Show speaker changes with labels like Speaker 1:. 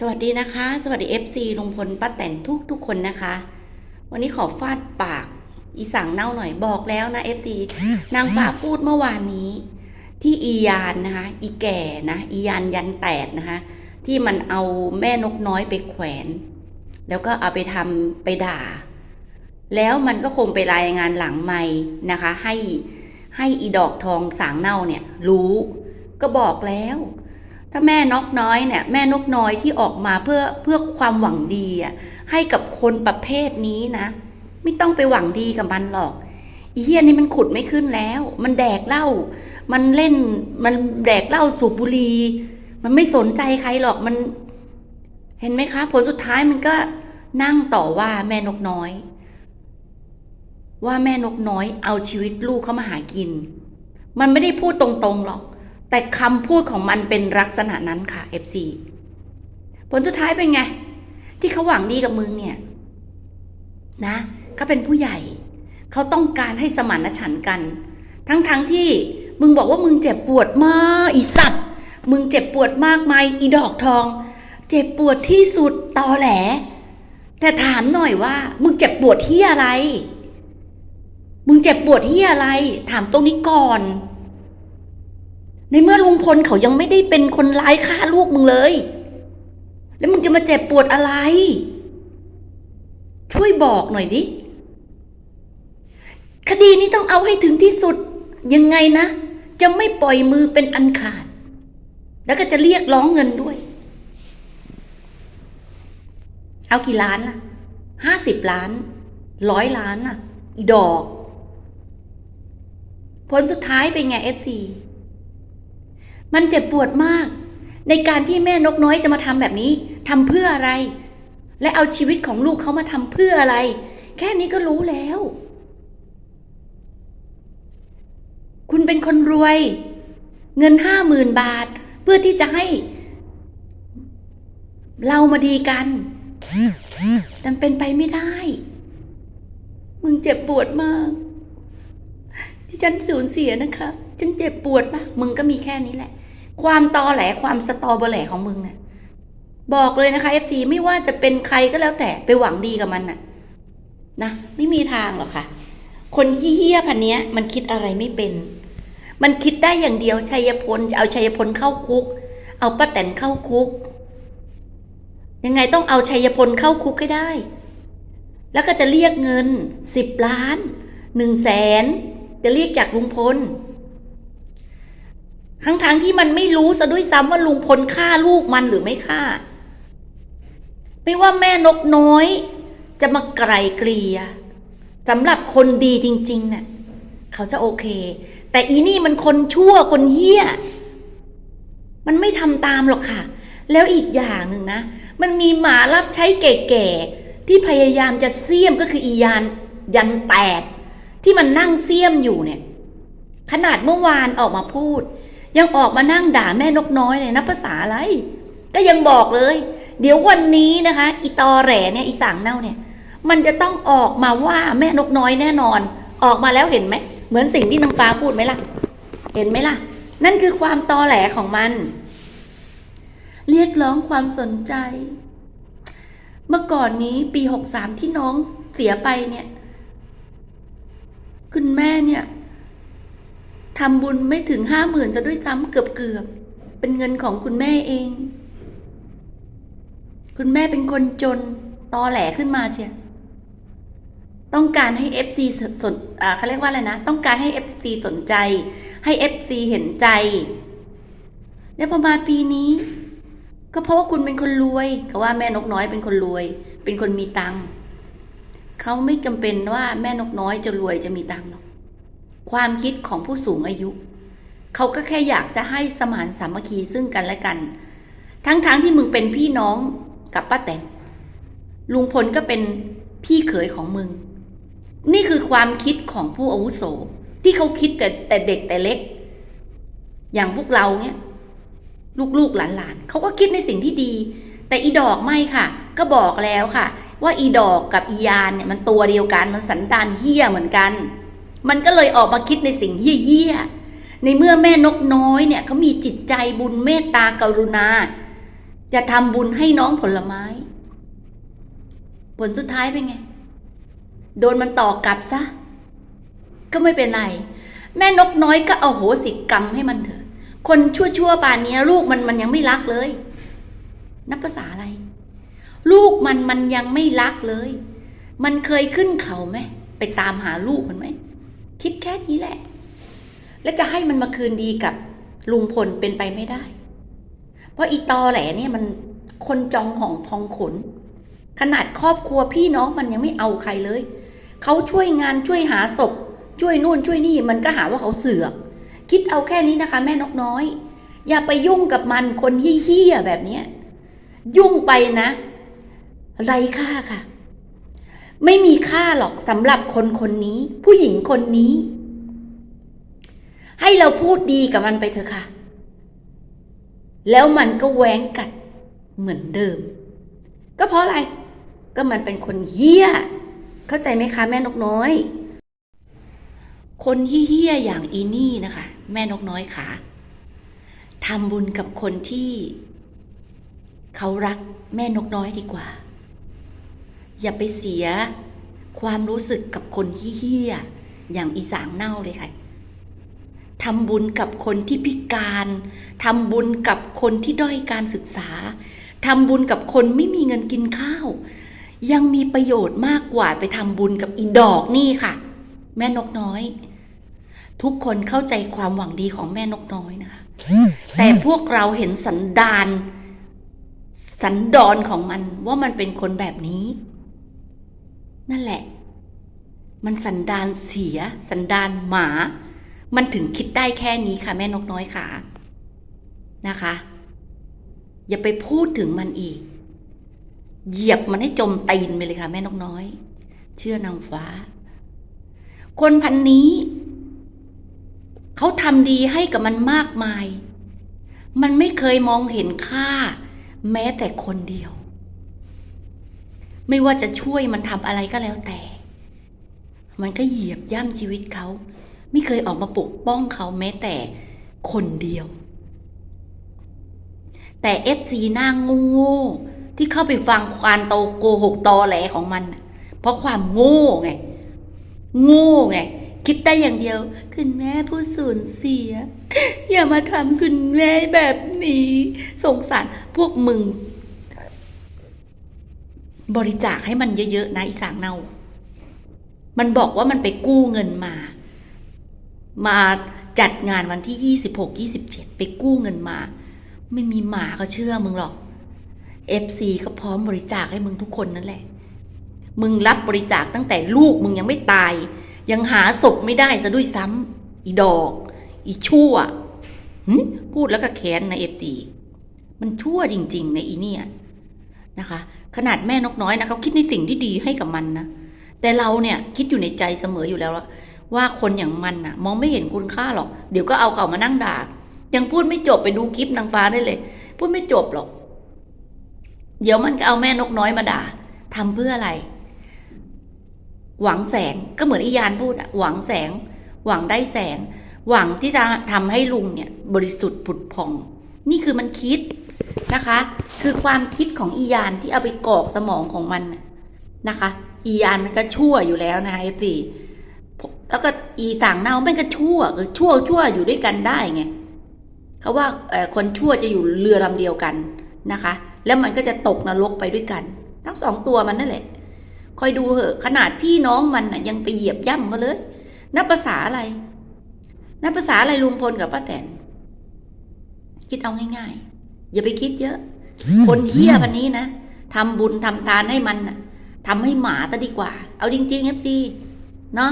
Speaker 1: สวัสดีนะคะ สวัสดี FC ลุงพลป้าแตนทุกทุกคนนะคะ วันนี้ขอฟาดปาก อีสั่งเน่าหน่อยบอกแล้วนะ FC นางฟ้าพูดเมื่อวานนี้ ที่อียานนะคะ อีแก่นะอียานยันแตกนะคะ ที่มันเอาแม่นกน้อยไปแขวน แล้วก็เอาไปทำไปด่า แล้วมันก็คงไปรายงานหลังไม่นะคะ ให้ให้อีดอกทองสางเน่าเนี่ย รู้ ก็บอกแล้ว ถ้าแม่นกน้อยเนี่ยแม่นกน้อยที่ออกมาเพื่อเพื่อความหวังดีอะให้กับคนประเภทนี้นะ ไม่ต้องไปหวังดีกับมันหรอกอีเฮียนี่มันขุดไม่ขึ้นแล้ว มันแดกเหล้ามันเล่นมันแดกเหล้าสูบบุหรี่มันไม่สนใจใครหรอกมัน เห็นไหมคะ ผลสุดท้ายมันก็นั่งต่อว่าแม่นกน้อย ว่าแม่นกน้อยเอาชีวิตลูกเข้ามาหากิน มันไม่ได้พูดตรงๆหรอก แต่คำพูดของมันเป็นลักษณะนั้นค่ะ FC ผลสุดท้ายเป็นไง ที่เขาหวังดีกับมึงเนี่ย นะเขาเป็นผู้ใหญ่ เขาต้องการให้สมานฉันท์กัน ทั้งๆทที่มึงบอกว่ามึงเจ็บปวดมากอีสัตว์ มึงเจ็บปวดมากไหมอีดอกทอง เจ็บปวดที่สุดตอแหล แต่ถามหน่อยว่า มึงเจ็บปวดที่อะไร มึงเจ็บปวดที่อะไร ถามตรงนี้ก่อน ในเมื่อลุงพลเขายังไม่ได้เป็นคนร้ายฆ่าลูกมึงเลย แล้วมึงจะมาเจ็บปวดอะไร ช่วยบอกหน่อยดิ คดีนี้ต้องเอาให้ถึงที่สุด ยังไงนะ จะไม่ปล่อยมือเป็นอันขาด แล้วก็จะเรียกร้องเงินด้วย เอากี่ล้านล่ะห้าสิบล้าน ร้อยล้านล่ะ อีดอก ผลสุดท้ายเป็นไงเอฟซี มันเจ็บปวดมาก ในการที่แม่นกน้อยจะมาทำแบบนี้ทำเพื่ออะไร และเอาชีวิตของลูกเขามาทำเพื่ออะไร แค่นี้ก็รู้แล้ว คุณเป็นคนรวย เงินห้าหมื่นบาท เพื่อที่จะให้ เรามาดีกันแต่เป็นไปไม่ได้ มึงเจ็บปวดมาก ที่ฉันสูญเสียนะคะ ฉันเจ็บปวดมากมึงก็มีแค่นี้แหละ ความตอแหลความสตอเบอแหลของมึงน่ะ บอกเลยนะคะ FC ไม่ว่าจะเป็นใครก็แล้วแต่ไปหวังดีกับมันน่ะ นะไม่มีทางหรอกค่ะ คนเฮี้ยพันเนี้ย มันคิดอะไรไม่เป็น มันคิดได้อย่างเดียวชัยพลจะเอาชัยพลเข้าคุก เอาป้าแตนเข้าคุก ยังไงต้องเอาชัยพลเข้าคุกให้ได้ แล้วก็จะเรียกเงินสิบล้านหนึ่งแสน จะเรียกจากลุงพลทั้งทางๆที่มันไม่รู้ซะด้วยซ้ำว่าลุงพลฆ่าลูกมันหรือไม่ฆ่า ไม่ว่าแม่นกน้อย จะมาไกลเกลี่ยสำหรับคนดีจริงๆเนะ่ะเขาจะโอเค แต่อีนี่มันคนชั่วคนเหี้ย มันไม่ทำตามหรอกค่ะ แล้วอีกอย่างหนึ่งนะ มันมีหมารับใช้แก่ๆที่พยายามจะเสียมก็คืออียานยันแปด ที่มันนั่งเสียมอยู่เนี่ย ขนาดเมื่อวานออกมาพูด ยังออกมานั่งด่าแม่นกน้อยเลยนับภาษาอะไร ก็ยังบอกเลย เดี๋ยววันนี้นะคะอีตอแหลเนี่ยอีสางเน่าเนี่ย มันจะต้องออกมาว่าแม่นกน้อยแน่นอน ออกมาแล้วเห็นไหมเหมือนสิ่งที่นางฟ้าพูดไหมล่ะ เห็นไหมล่ะ นั่นคือความตอแหลของมัน เรียกร้องความสนใจ เมื่อก่อนนี้ปีหกสามที่น้องเสียไปเนี่ย คุณแม่เนี่ยทำบุญไม่ถึงห้าหมื่นจะด้วยซ้ำเกือบเกือบๆเป็นเงินของคุณแม่เอง คุณแม่เป็นคนจนตอแหลขึ้นมาเชียต้องการให้ FC สสนอ่าเขาเรียกว่าอะไรนะ ต้องการให้ FC สนใจ ให้ FC เห็นใจ แล้วพอมาปีนี้ ก็เพราะว่าคุณเป็นคนรวยเขาว่าแม่นกน้อยเป็นคนรวย เป็นคนมีตังค์ เขาไม่จำเป็นว่าแม่นกน้อยจะรวยจะมีตังค์หรอก ความคิดของผู้สูงอายุ เขาก็แค่อยากจะให้สมานสามัคคีซึ่งกันและกัน ทั้งๆทที่มึงเป็นพี่น้องกับป้าแตนลุงพลก็เป็นพี่เขยของมึง นี่คือความคิดของผู้อาวุโส ที่เขาคิดแต่แต่เด็กแต่เล็ก อย่างพวกเราเนี่ยลูกๆหลานๆเขาก็คิดในสิ่งที่ดี แต่อีดอกไม่ค่ะ ก็บอกแล้วค่ะ ว่าอีดอกกับอียานเนี่ยมันตัวเดียวกันมันสันดานเฮี้ยเหมือนกัน มันก็เลยออกมาคิดในสิ่งเฮี้ยๆในเมื่อแม่นกน้อยเนี่ยเขามีจิตใจบุญเมตตากรุณา จะทำบุญให้น้องผลไม้ ผลสุดท้ายเป็นไง โดนมันต่อกลับซะ ก็ไม่เป็นไร แม่นกน้อยก็เอาโหสิกรรมให้มันเถอะ คนชั่วๆป่านนี้ลูกมันมันยังไม่รักเลย นับภาษาอะไร ลูกมันมันยังไม่รักเลย มันเคยขึ้นเขาไหมไปตามหาลูกมันไหมคิดแค่นี้แหละ แล้วจะให้มันมาคืนดีกับลุงพลเป็นไปไม่ได้ เพราะอีตอแหลเนี่ยมันคนจองของพองขน ขนาดครอบครัวพี่น้องมันยังไม่เอาใครเลย เขาช่วยงานช่วยหาศพ ช่วยนู่นช่วยนี่มันก็หาว่าเขาเสือก คิดเอาแค่นี้นะคะ แม่นกน้อย อย่าไปยุ่งกับมันคนเฮี้ยแบบนี้ยุ่งไปนะ ไรค่าค่ะ ไม่มีค่าหรอกสำหรับคนคนนี้ ผู้หญิงคนนี้ ให้เราพูดดีกับมันไปเถอะค่ะ แล้วมันก็แหวงกัดเหมือนเดิม ก็เพราะอะไร ก็มันเป็นคนเฮี้ย เข้าใจไหมคะ แม่นกน้อย คนเฮี้ยอย่างอีนี่นะคะ แม่นกน้อยค่ะทำบุญกับคนที่ เขารักแม่นกน้อยดีกว่า อย่าไปเสียความรู้สึกกับคนเฮี้ยอย่างอีสางเน่าเลยค่ะทำบุญกับคนที่พิการทำบุญกับคนที่ด้อยการศึกษาทำบุญกับคนไม่มีเงินกินข้าว ยังมีประโยชน์มากกว่าไปทำบุญกับอีดอกนี่ค่ะ แม่นกน้อย ทุกคนเข้าใจความหวังดีของแม่นกน้อยนะคะ แต่พวกเราเห็นสันดาน สันดอนของมันว่ามันเป็นคนแบบนี้ นั่นแหละ มันสันดานเสีย สันดานหมา มันถึงคิดได้แค่นี้ค่ะ แม่นกน้อยค่ะนะคะ อย่าไปพูดถึงมันอีก เหยียบมันให้จมตีนไปเลยค่ะ แม่นกน้อย เชื่อนางฟ้า คนพันนี้เขาทำดีให้กับมันมากมาย มันไม่เคยมองเห็นค่า แม้แต่คนเดียว ไม่ว่าจะช่วยมันทำอะไรก็แล้วแต่ มันก็เหยียบย่ำชีวิตเขา ไม่เคยออกมาปกป้องเขาแม้แต่คนเดียว แต่เอฟซีหน้างโง่ที่เข้าไปฟังควานโตโกหกตอแหลของมัน เพราะความโง่ไง โง่ไง คิดได้อย่างเดียว คุณแม่ผู้สูญเสีย อย่ามาทำคุณแม่แบบนี้ สงสารพวกมึง บริจาคให้มันเยอะๆนะอีสางเนา มันบอกว่ามันไปกู้เงินมา มาจัดงานวันที่ยี่สิบหกยี่สิบเจ็ดไปกู้เงินมา ไม่มีหมาเขาเชื่อมึงหรอกเอฟซีก็พร้อมบริจาคให้มึงทุกคนนั่นแหละ มึงรับบริจาคตั้งแต่ลูกมึงยังไม่ตาย ยังหาศพไม่ได้ซะด้วยซ้ำอีดอก อีชั่วพูดแล้วก็แค้นนะเอฟซีมันชั่วจริง ๆ ในอีเนี่ย นะคะ ขนาดแม่นกน้อยนะเขาคิดในสิ่งที่ดีให้กับมันนะแต่เราเนี่ยคิดอยู่ในใจเสมออยู่แล้วว่าคนอย่างมันน่ะ มองไม่เห็นคุณค่าหรอก เดี๋ยวก็เอาเขามานั่งด่ายังพูดไม่จบไปดูคลิปนางฟ้าได้เลย พูดไม่จบหรอก เดี๋ยวมันก็เอาแม่นกน้อยมาด่าทำเพื่ออะไร หวังแสงก็เหมือนอียานพูดอะหวังแสง หวังได้แสง หวังที่จะทำให้ลุงเนี่ย บริสุทธิ์ผุดผ่อง นี่คือมันคิด นะคะ คือความคิดของอียานที่เอาไปกอกสมองของมันนะคะ อียานมันก็ชั่วอยู่แล้วนะคะเอฟซีแล้วก็อีต่างเน่ามันก็ชั่วเออชั่วชั่วอยู่ด้วยกันได้ไงเขาว่าคนชั่วจะอยู่เรือลำเดียวกันนะคะ แล้วมันก็จะตกนรกไปด้วยกัน ทั้งสองตัวมันนั่นแหละ คอยดูเหอะ ขนาดพี่น้องมันน่ะยังไปเหยียบย่ำก็เลย นับภาษาอะไร นับภาษาอะไรลุงพลกับป้าแตนคิดเอาง่าย ๆ อย่าไปคิดเยอะ คนเฮี้ยพันนี้นะทำบุญทำทานให้มันน่ะทำให้หมาซะดีกว่า เอาจริงๆเอฟซีเนาะ